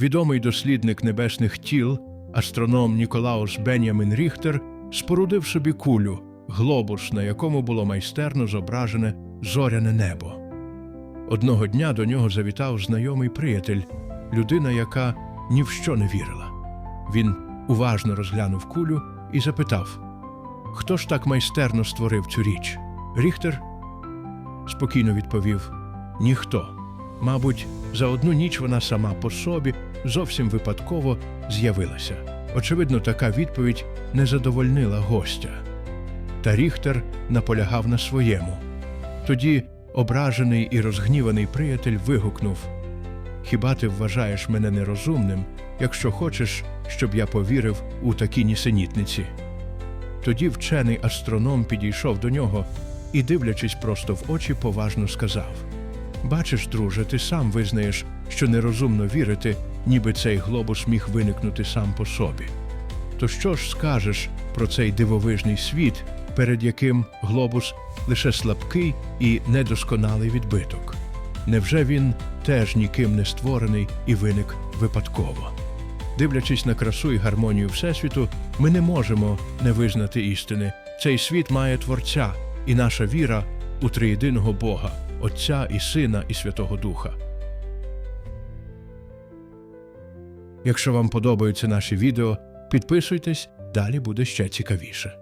Відомий дослідник небесних тіл, астроном Ніколаус Бенямін Ріхтер, спорудив собі кулю, глобус, на якому було майстерно зображене зоряне небо. Одного дня до нього завітав знайомий приятель, людина, яка ні в що не вірила. Він уважно розглянув кулю і запитав: Хто ж так майстерно створив цю річ? Ріхтер спокійно відповів: Ніхто. Мабуть, за одну ніч вона сама по собі зовсім випадково з'явилася. Очевидно, така відповідь не задовольнила гостя. Та Ріхтер наполягав на своєму. Тоді ображений і розгніваний приятель вигукнув: Хіба ти вважаєш мене нерозумним, якщо хочеш, щоб я повірив у такі нісенітниці? Тоді вчений астроном підійшов до нього і, дивлячись просто в очі, поважно сказав: Бачиш, друже, ти сам визнаєш, що нерозумно вірити, ніби цей глобус міг виникнути сам по собі. То що ж скажеш про цей дивовижний світ, перед яким глобус лише слабкий і недосконалий відбиток? Невже він теж ніким не створений і виник випадково? Дивлячись на красу і гармонію Всесвіту, ми не можемо не визнати істини. Цей світ має Творця, і наша віра у триєдиного Бога, Отця і Сина і Святого Духа. Якщо вам подобаються наші відео, підписуйтесь, далі буде ще цікавіше.